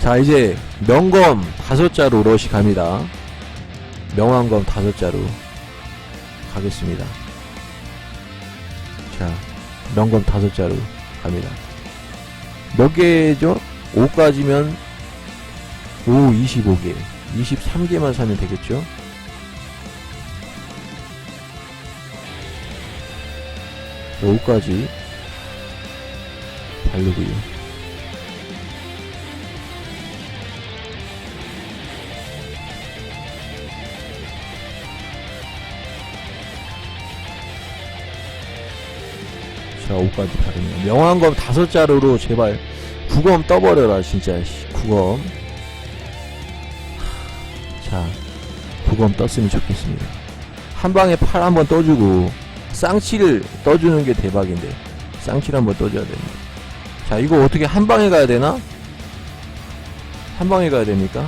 자, 이제 명검 다섯 자루 러시 갑니다. 명왕검 다섯 자루 가겠습니다. 자, 명검 다섯 자루 갑니다. 몇 개죠? 5까지면 5, 25개. 23개만 사면 되겠죠? 자, 5까지 바르고요. 자, 5까지 바르면. 명왕검 다섯 자루로 제발 구검 떠버려라, 진짜. 씨, 구검. 자, 구검 떴으면 좋겠습니다. 한 방에 팔 한번 떠주고, 쌍치를 떠주는 게 대박인데, 쌍치를 한번 떠줘야 됩니다. 자, 이거 어떻게 한 방에 가야 되나? 한 방에 가야 됩니까?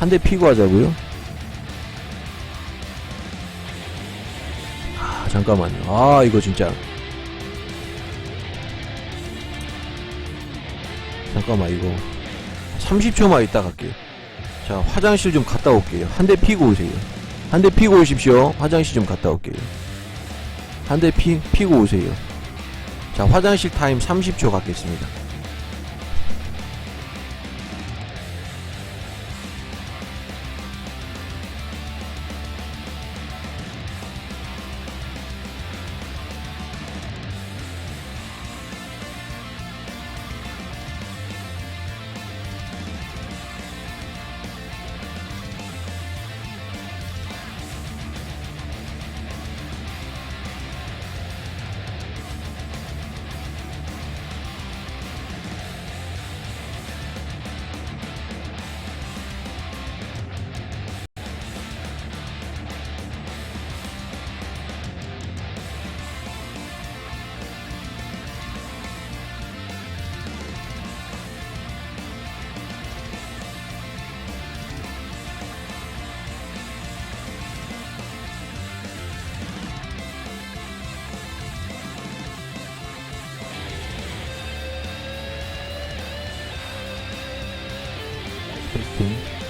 한 대 피고 하자고요? 잠깐만요. 아, 이거 진짜. 잠깐만, 이거. 30초만 있다 갈게요. 자, 화장실 좀 갔다 올게요. 한 대 피고 오세요. 한 대 피고 오십시오. 화장실 좀 갔다 올게요. 한 대 피, 피고 오세요. 자, 화장실 타임 30초 갖겠습니다.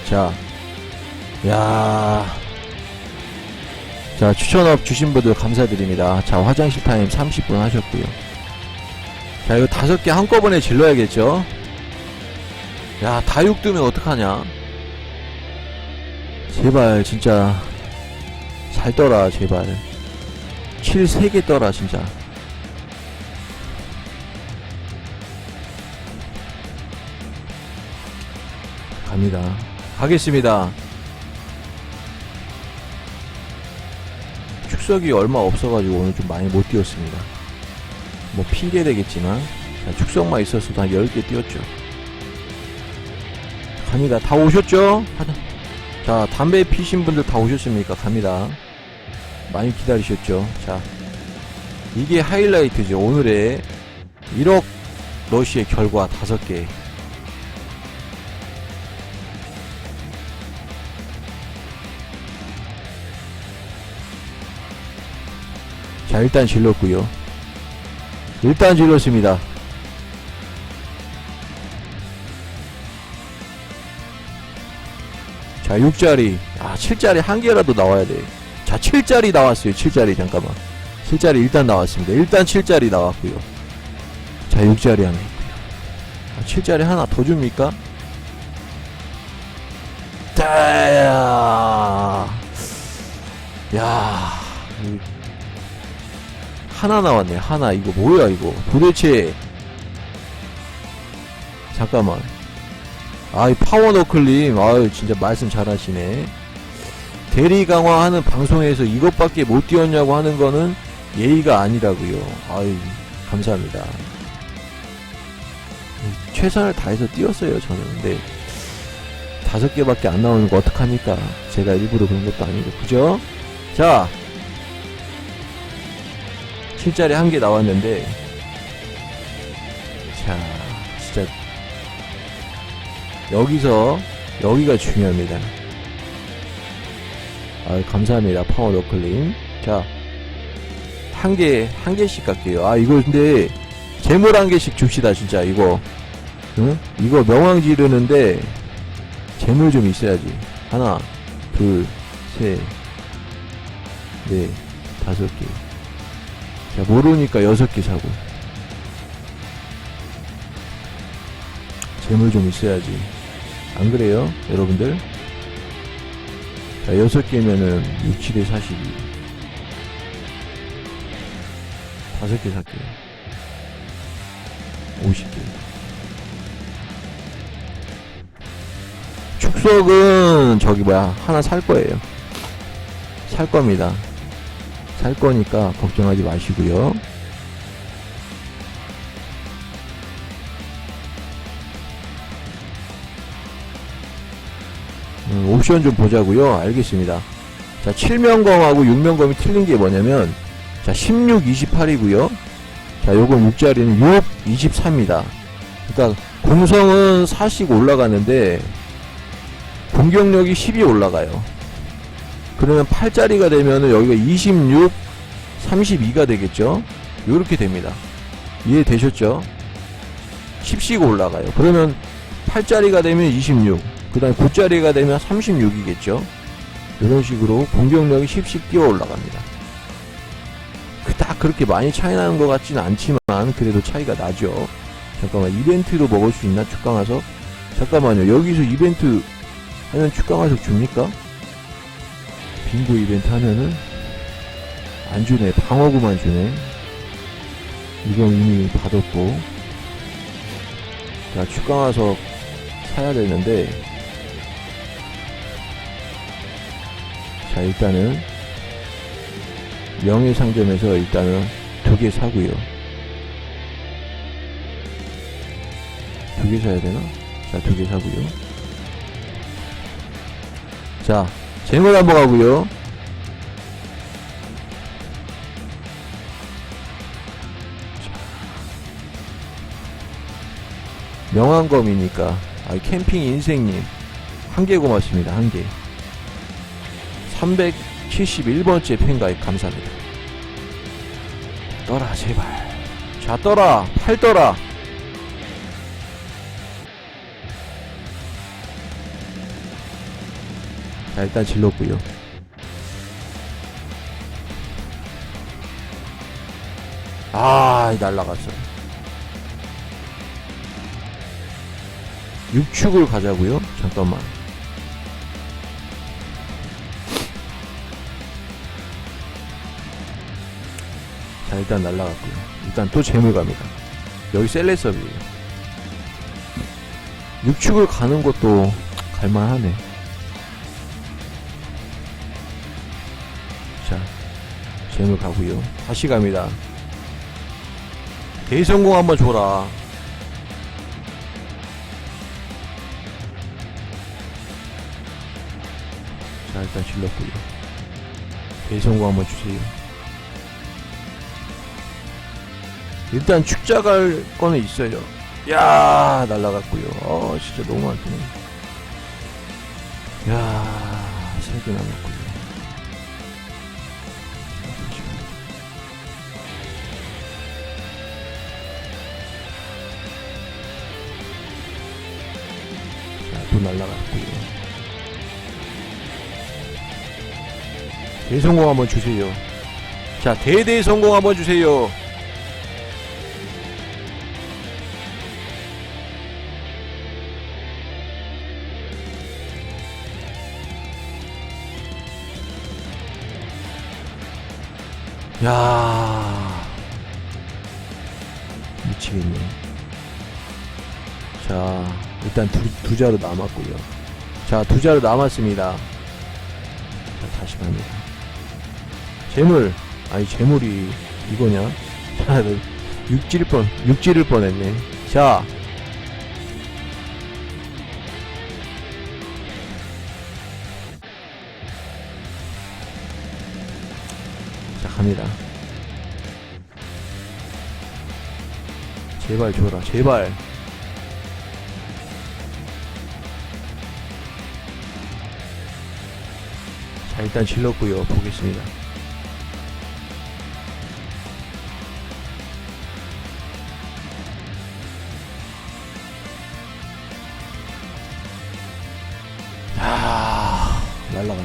자, 야, 자 추천업 주신 분들 감사드립니다. 자 화장실 타임 30분 하셨고요. 자 이거 다섯 개 한꺼번에 질러야겠죠? 야 다육 뜨면 어떡하냐? 제발 진짜 잘 떠라 제발. 7 3개 떠라 진짜. 갑니다. 가겠습니다. 축석이 얼마 없어가지고 오늘 좀 많이 못 뛰었습니다. 뭐 핑계 되겠지만 자, 축석만 있었어도 한 10개 뛰었죠. 갑니다. 다 오셨죠? 자, 담배 피신 분들 다 오셨습니까? 갑니다. 많이 기다리셨죠? 자, 이게 하이라이트죠. 오늘의 1억 러시의 결과 5개. 자 일단 질렀고요. 일단 질렀습니다. 자 6자리. 아 7자리 한 개라도 나와야 돼자 7자리 나왔어요 7자리. 잠깐만. 7자리 일단 나왔습니다. 일단 7자리 나왔고요. 자 6자리 하나 있고요. 아, 7자리 하나 더 줍니까? 따야. 야 이- 하나 나왔네. 하나 이거 뭐야 이거? 도대체. 잠깐만. 아이 파워너클님. 아유 진짜 말씀 잘하시네. 대리 강화하는 방송에서 이것밖에 못 띄웠냐고 하는 거는 예의가 아니라고요. 아유 감사합니다. 최선을 다해서 띄웠어요 저는. 근데 다섯 개밖에 안 나오는 거 어떡합니까? 제가 일부러 그런 것도 아니고. 그죠? 자 7자리 한 개 나왔는데 자 진짜 여기서 여기가 중요합니다 아 감사합니다 파워 너클님 자한 개 한 개씩 갈게요 아 이거 근데 재물 한 개씩 줍시다 진짜 이거 응? 이거 명왕 지르는데 재물 좀 있어야지. 하나, 둘, 셋, 넷, 다섯 개. 자, 모르니까 여섯 개 사고. 재물 좀 있어야지. 안 그래요? 여러분들? 자, 여섯 개면은 6, 7에 42. 다섯 개 살게요. 50개. 축석은 저기 뭐야 하나 살 거예요. 살 겁니다. 살 거니까 걱정하지 마시고요. 음, 옵션 좀 보자고요. 알겠습니다. 자, 7명검하고 6명검이 틀린 게 뭐냐면 자, 16, 28이고요. 자, 요건 6자리는 6, 24입니다. 그러니까 공성은 4씩 올라가는데 공격력이 10이 올라가요. 그러면 8자리가 되면은 여기가 26, 32가 되겠죠? 요렇게 됩니다. 이해되셨죠? 10씩 올라가요. 그러면 8자리가 되면 26, 그 다음에 9자리가 되면 36이겠죠? 이런 식으로 공격력이 10씩 뛰어 올라갑니다. 그딱 그렇게 많이 차이 나는 것 같지는 않지만 그래도 차이가 나죠. 잠깐만 이벤트로 먹을 수 있나 축강화석? 잠깐만요 여기서 이벤트 하면 축강화석 줍니까? 빙고 이벤트 하면은 안 주네. 방어구만 주네. 이건 이미 받았고. 자 축강화석 사야 되는데. 자 일단은 명예 상점에서 일단은 두 개 사고요. 두 개 사야 되나? 자, 두 개 사고요. 자, 쟁을 한번 가고요. 명왕검이니까 아, 캠핑 인생님 한개 고맙습니다. 한 개. 371번째 팬가입 감사합니다. 떠라 제발. 자 떠라 팔 떠라. 자 일단 질렀고요. 아 날라갔어. 육축을 가자고요? 잠깐만. 자 일단 날라갔고요. 일단 또 재물 갑니다. 여기 셀레섭이에요. 육축을 가는 것도 갈만하네 가고요. 다시 갑니다. 대성공 한번 줘라. 자, 일단 질렀고요. 대성공 한번 주세요. 일단 축자 갈 거는 있어요. 야 날라갔고요. 어, 진짜 너무 많네. 야, 세개 남았고요. 자, 또 날라갔고요. 대성공 한번 주세요. 자, 대대 성공 한번 주세요. 야 미치겠네. 자, 일단 두, 두 자루 남았고요. 자, 두 자루 남았습니다. 자, 다시 갑니다. 재물, 아니, 재물이 이거냐? 자, 육질 뻔, 육질을 뻔했네. 자, 자, 갑니다. 제발 줘라, 제발. 자, 일단 질렀고요. 보겠습니다. 아, 날라갔네.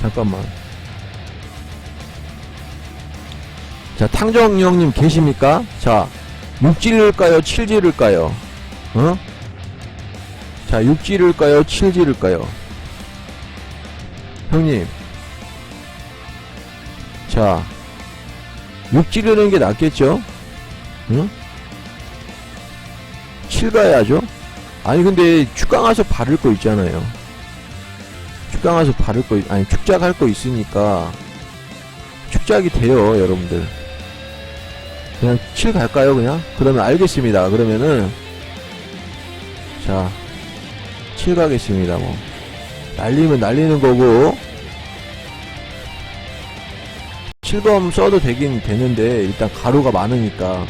잠깐만. 자, 탕정 형님 계십니까? 자, 6질일까요? 7질일까요? 어? 자, 6지를까요? 7지를까요? 형님. 자, 6지르는 게 낫겠죠? 응? 7 가야죠? 아니, 근데 축강 가서 바를 거 있잖아요. 축강 가서 바를 거, 있- 아니, 축작할 거 있으니까, 축작이 돼요, 여러분들. 그냥 7 갈까요, 그냥? 그러면 알겠습니다. 그러면은, 자, 7 가겠습니다, 뭐. 날리면 날리는 거고, 7검 써도 되긴 되는데, 일단 가루가 많으니까.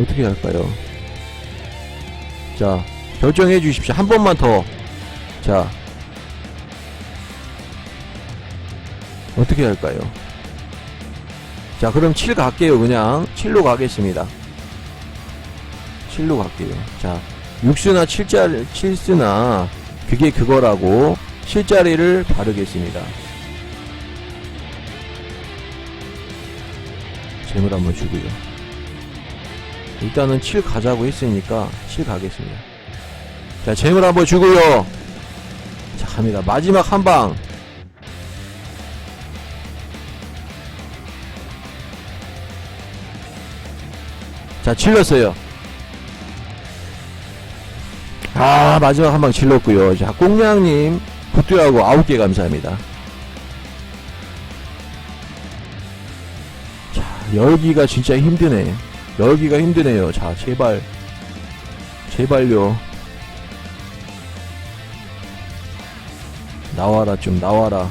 어떻게 할까요? 자, 결정해 주십시오. 한 번만 더. 자. 어떻게 할까요? 자, 그럼 7 갈게요, 그냥. 7로 가겠습니다. 7로 갈게요. 자, 6수나 7자, 7수나, 그게 그거라고, 7자리를 바르겠습니다. 재물 한번 주고요. 일단은 7 가자고 했으니까 7 가겠습니다. 자, 재물 한번 주고요. 자, 갑니다. 마지막 한 방. 자, 질렀어요. 아, 마지막 한 방 질렀고요. 자, 꽁냥님, 굿두하고 9개 감사합니다. 자, 열기가 진짜 힘드네. 열기가 힘드네요. 자, 제발. 제발요. 나와라, 좀 나와라.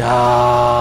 야.